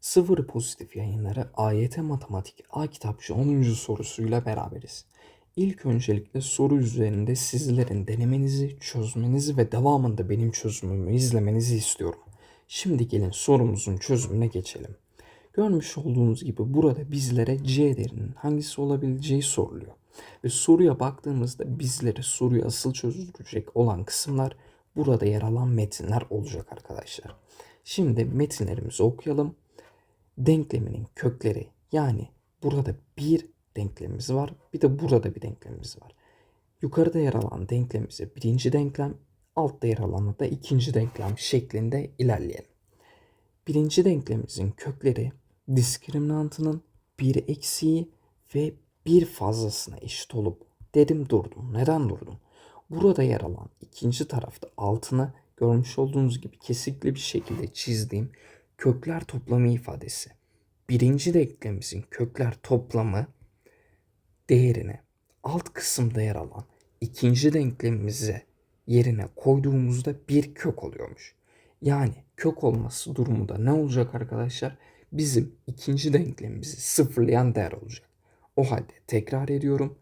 Sıfır Pozitif yayınları AYT Matematik A kitapçı 10. sorusuyla beraberiz. İlk öncelikle soru üzerinde sizlerin denemenizi, çözmenizi ve devamında benim çözümümü izlemenizi istiyorum. Şimdi gelin sorumuzun çözümüne geçelim. Görmüş olduğunuz gibi burada bizlere C değerinin hangisi olabileceği soruluyor. Ve soruya baktığımızda bizlere soruyu asıl çözdürecek olan kısımlar burada yer alan metinler olacak arkadaşlar. Şimdi metinlerimizi okuyalım denkleminin kökleri yani burada bir denklemimiz var bir de burada bir denklemimiz var. Yukarıda yer alan denklemimize birinci denklem, altta yer alanı da ikinci denklem şeklinde ilerleyelim. Birinci denklemimizin kökleri diskriminantının bir eksiği ve bir fazlasına eşit olup dedim durdum. Neden durdum? Burada yer alan ikinci tarafta altına görmüş olduğunuz gibi kesikli bir şekilde çizdiğim kökler toplamı ifadesi. Birinci denklemimizin kökler toplamı değerine alt kısımda yer alan ikinci denklemimize yerine koyduğumuzda bir kök oluyormuş. Yani kök olması durumunda ne olacak arkadaşlar? Bizim ikinci denklemimizi sıfırlayan değer olacak. O halde tekrar ediyorum.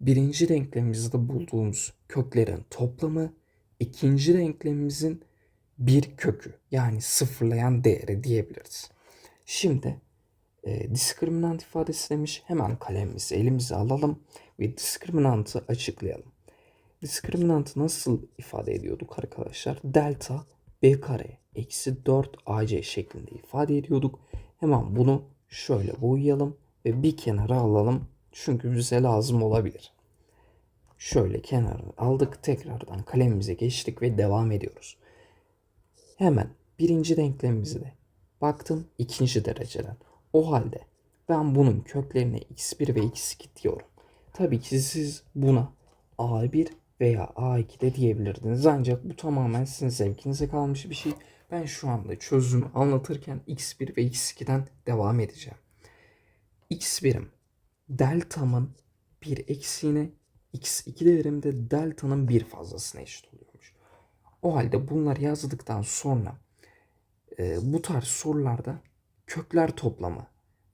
Birinci denklemimizde bulduğumuz köklerin toplamı ikinci denklemimizin bir kökü yani sıfırlayan değeri diyebiliriz. Şimdi e, diskriminant ifadesi demiş. Hemen kalemimizi elimize alalım ve diskriminantı açıklayalım. Diskriminantı nasıl ifade ediyorduk arkadaşlar? Delta b kare eksi 4 ac şeklinde ifade ediyorduk. Hemen bunu şöyle boyayalım ve bir kenara alalım. Çünkü bize lazım olabilir. Şöyle kenara aldık. Tekrardan kalemimize geçtik ve devam ediyoruz. Hemen birinci denklemimizi de baktım ikinci dereceden. O halde ben bunun köklerine x1 ve x2 diyorum. Tabii ki siz buna a1 veya a2 de diyebilirdiniz. Ancak bu tamamen sizin zevkinize kalmış bir şey. Ben şu anda çözümü anlatırken x1 ve x2'den devam edeceğim. x1'im deltamın bir eksiğine x2 değerim de delta'nın bir fazlasına eşit oluyormuş. O halde bunları yazdıktan sonra e, bu tarz sorularda kökler toplamı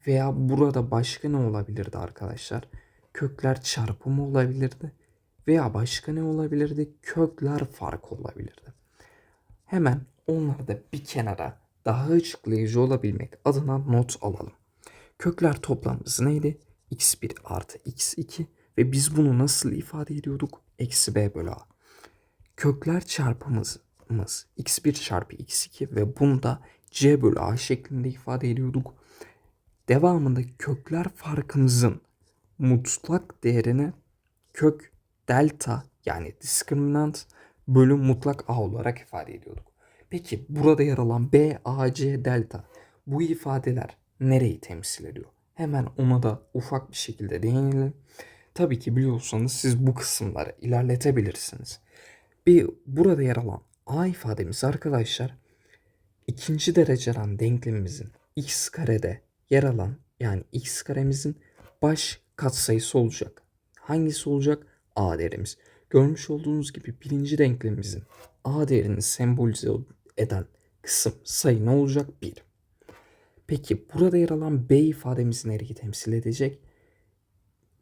veya burada başka ne olabilirdi arkadaşlar? Kökler çarpımı olabilirdi veya başka ne olabilirdi? Kökler farkı olabilirdi. Hemen onları da bir kenara daha açıklayıcı olabilmek adına not alalım. Kökler toplamımız neydi? x1 artı x2 ve biz bunu nasıl ifade ediyorduk? Eksi b bölü a. Kökler çarpımımız x1 çarpı x2 ve bunu da c bölü a şeklinde ifade ediyorduk. Devamında kökler farkımızın mutlak değerini kök delta yani diskriminant bölü mutlak a olarak ifade ediyorduk. Peki burada yer alan b, a, c, delta bu ifadeler nereyi temsil ediyor? Hemen ona da ufak bir şekilde değinelim. Tabii ki biliyorsanız siz bu kısımları ilerletebilirsiniz. Bir burada yer alan a ifademiz arkadaşlar ikinci dereceden denklemimizin x karede yer alan yani x karemizin baş katsayısı olacak. Hangisi olacak? A değerimiz. Görmüş olduğunuz gibi birinci denklemimizin A değerini sembolize eden kısım sayı ne olacak? 1. Peki burada yer alan B ifademiz nereyi temsil edecek?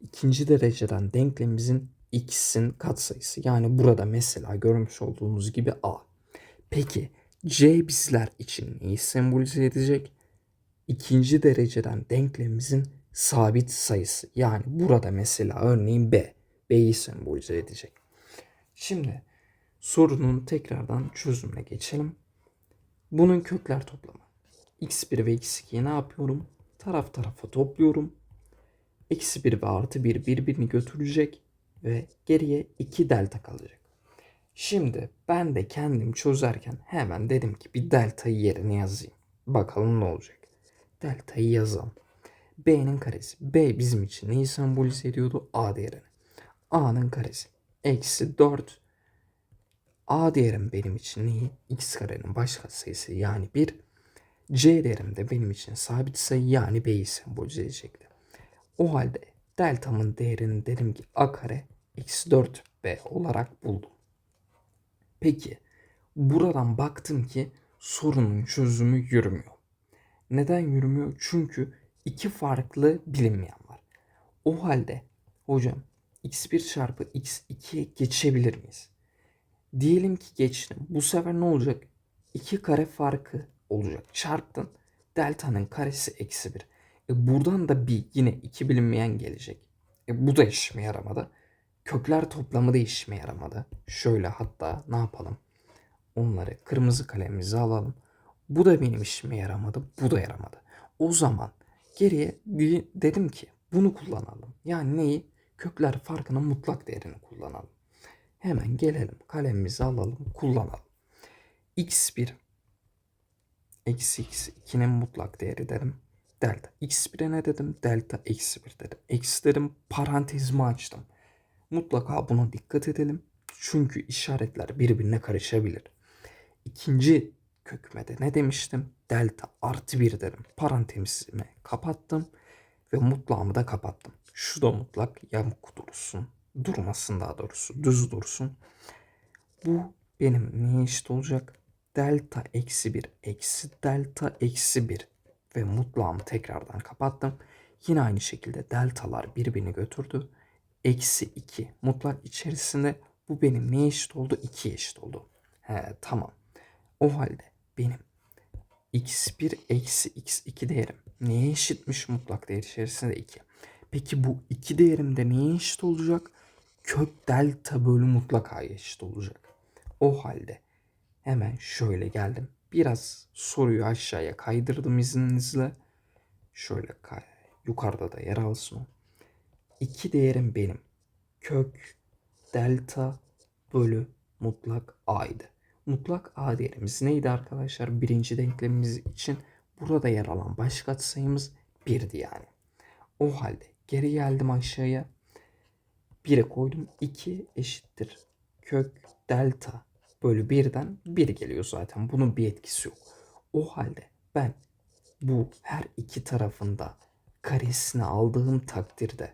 İkinci dereceden denklemimizin x'in katsayısı. Yani burada mesela görmüş olduğunuz gibi A. Peki C bizler için neyi sembolize edecek? İkinci dereceden denklemimizin sabit sayısı. Yani burada mesela örneğin B. B'yi sembolize edecek. Şimdi sorunun tekrardan çözümüne geçelim. Bunun kökler toplamı. x1 ve x2'yi ne yapıyorum? Taraf tarafa topluyorum. Eksi 1 ve artı 1 birbirini götürecek ve geriye 2 delta kalacak. Şimdi ben de kendim çözerken hemen dedim ki bir deltayı yerine yazayım. Bakalım ne olacak. Deltayı yazalım. B'nin karesi. B bizim için neyi sembolize ediyordu? A değerini. A'nın karesi. Eksi 4. A değerim benim için neyi? X karenin baş sayısı yani 1. C değerim de benim için sabit sayı yani B'yi sembolize edecekti. O halde deltamın değerini dedim ki A kare x 4b olarak buldum. Peki buradan baktım ki sorunun çözümü yürümüyor. Neden yürümüyor? Çünkü iki farklı bilinmeyen var. O halde hocam x1 çarpı x2'ye geçebilir miyiz? Diyelim ki geçtim. Bu sefer ne olacak? 2 kare farkı olacak. Çarptın. Delta'nın karesi eksi 1. E buradan da bir yine iki bilinmeyen gelecek. E bu da işime yaramadı. Kökler toplamı da işime yaramadı. Şöyle hatta ne yapalım? Onları kırmızı kalemimize alalım. Bu da benim işime yaramadı. Bu da yaramadı. O zaman geriye di- dedim ki bunu kullanalım. Yani neyi? Kökler farkının mutlak değerini kullanalım. Hemen gelelim kalemimizi alalım kullanalım. x1 eksi x2'nin mutlak değeri dedim. Delta. x1'e ne dedim? Delta eksi 1 dedim. Eksi dedim parantezimi açtım. Mutlaka buna dikkat edelim. Çünkü işaretler birbirine karışabilir. İkinci kökmede ne demiştim? Delta artı 1 dedim. Parantezimi kapattım ve mutlağımı da kapattım. Şu da mutlak yamuk dursun. Durmasın daha doğrusu. Düz dursun. Bu benim neye eşit olacak? Delta eksi 1 eksi delta eksi 1 ve mutlağımı tekrardan kapattım. Yine aynı şekilde deltalar birbirini götürdü. Eksi 2 mutlak içerisinde bu benim neye eşit oldu? 2'ye eşit oldu. He tamam. O halde benim x1 eksi x2 değerim neye eşitmiş mutlak değer içerisinde 2. Peki bu 2 değerim de neye eşit olacak? Kök delta bölü mutlak a'ya eşit olacak. O halde hemen şöyle geldim. Biraz soruyu aşağıya kaydırdım izninizle. Şöyle yukarıda da yer alsın o. 2 değerim benim. Kök delta bölü mutlak a'ydı. Mutlak a değerimiz neydi arkadaşlar? Birinci denklemimiz için burada yer alan baş katsayımız 1'di yani. O halde geri geldim aşağıya. 1'e koydum. 2 eşittir. Kök delta bölü 1'den 1 geliyor zaten. Bunun bir etkisi yok. O halde ben bu her iki tarafında karesini aldığım takdirde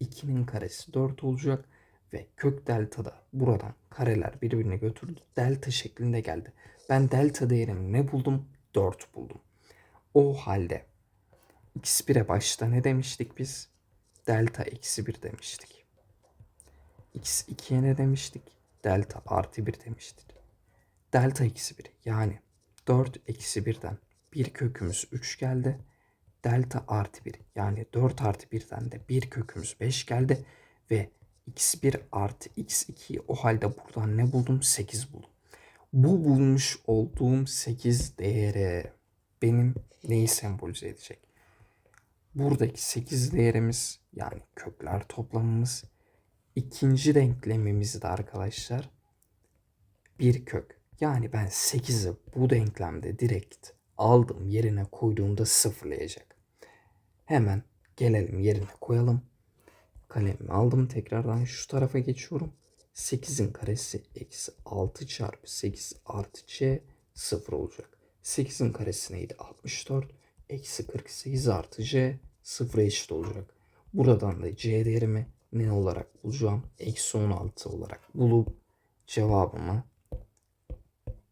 2'nin karesi 4 olacak ve kök delta da buradan kareler birbirini götürdü. Delta şeklinde geldi. Ben delta değerimi ne buldum? 4 buldum. O halde x1'e başta ne demiştik biz? Delta eksi 1 demiştik. x2'ye ne demiştik? Delta artı 1 demiştik. Delta eksi 1 yani 4 eksi 1'den bir kökümüz 3 geldi. Delta artı 1 yani 4 artı 1'den de bir kökümüz 5 geldi. Ve x1 artı x2'yi o halde buradan ne buldum? 8 buldum. Bu bulmuş olduğum 8 değeri benim neyi sembolize edecek? Buradaki 8 değerimiz yani kökler toplamımız ikinci denklemimizi de arkadaşlar bir kök. Yani ben 8'i bu denklemde direkt aldım yerine koyduğumda sıfırlayacak. Hemen gelelim yerine koyalım. Kalemimi aldım tekrardan şu tarafa geçiyorum. 8'in karesi eksi 6 çarpı 8 artı c 0 olacak. 8'in karesi neydi? 64. Eksi 48 artı c 0'a eşit olacak. Buradan da c değerimi ne olarak bulacağım? Eksi 16 olarak bulup cevabımı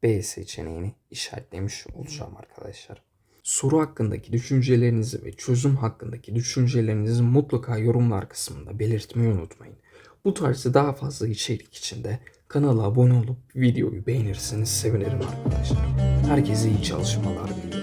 B seçeneğini işaretlemiş olacağım arkadaşlar. Soru hakkındaki düşüncelerinizi ve çözüm hakkındaki düşüncelerinizi mutlaka yorumlar kısmında belirtmeyi unutmayın. Bu tarzda daha fazla içerik için de kanala abone olup videoyu beğenirseniz sevinirim arkadaşlar. Herkese iyi çalışmalar diliyorum.